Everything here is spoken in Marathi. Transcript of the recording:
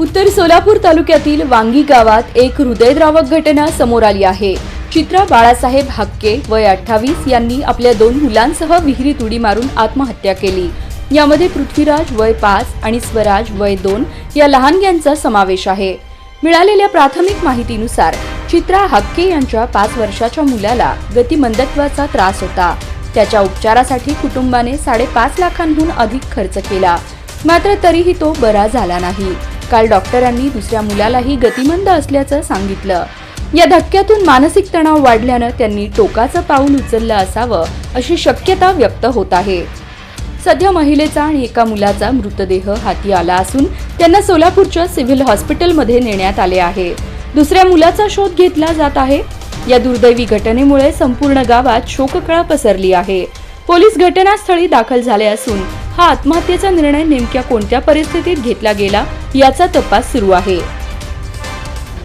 उत्तर सोलापूर तालुक्यातील वांगी गावात एक हृदयद्रावक घटना समोर आली आहे. चित्रा बाळासाहेब हक्के वय अठ्ठावीस यांनी आपल्या दोन मुलांसह विहिरीत उडी मारून आत्महत्या केली. यामध्ये पृथ्वीराज वय पाच आणि स्वराज वय दोन या लहानग्यांचा समावेश आहे. मिळालेल्या प्राथमिक माहितीनुसार चित्रा हक्के यांच्या पाच वर्षाच्या मुलाला गतिमंदत्वाचा त्रास होता. त्याच्या उपचारासाठी कुटुंबाने साडेपाच लाखांहून अधिक खर्च केला. मात्र तरीही तो बरा झाला नाही. काल डॉक्टरांनी दुसऱ्या मुलालाही गतिमंद असल्याचं सांगितलं. या धक्क्यातून मानसिक तणाव वाढल्यानं त्यांनी टोकाचं पाऊल उचललं असावं अशी शक्यता व्यक्त होत आहे. सध्या महिलेचा आणि एका मुलाचा मृतदेह हाती आला असून त्यांना सोलापूरच्या सिव्हिल हॉस्पिटलमध्ये नेण्यात आले आहे. दुसऱ्या मुलाचा शोध घेतला जात आहे. या दुर्दैवी घटनेमुळे संपूर्ण गावात शोककळा पसरली आहे. पोलीस घटनास्थळी दाखल झाले असून हा आत्महत्येचा निर्णय नेमक्या कोणत्या परिस्थितीत घेतला गेला याचा तपास सुरू आहे.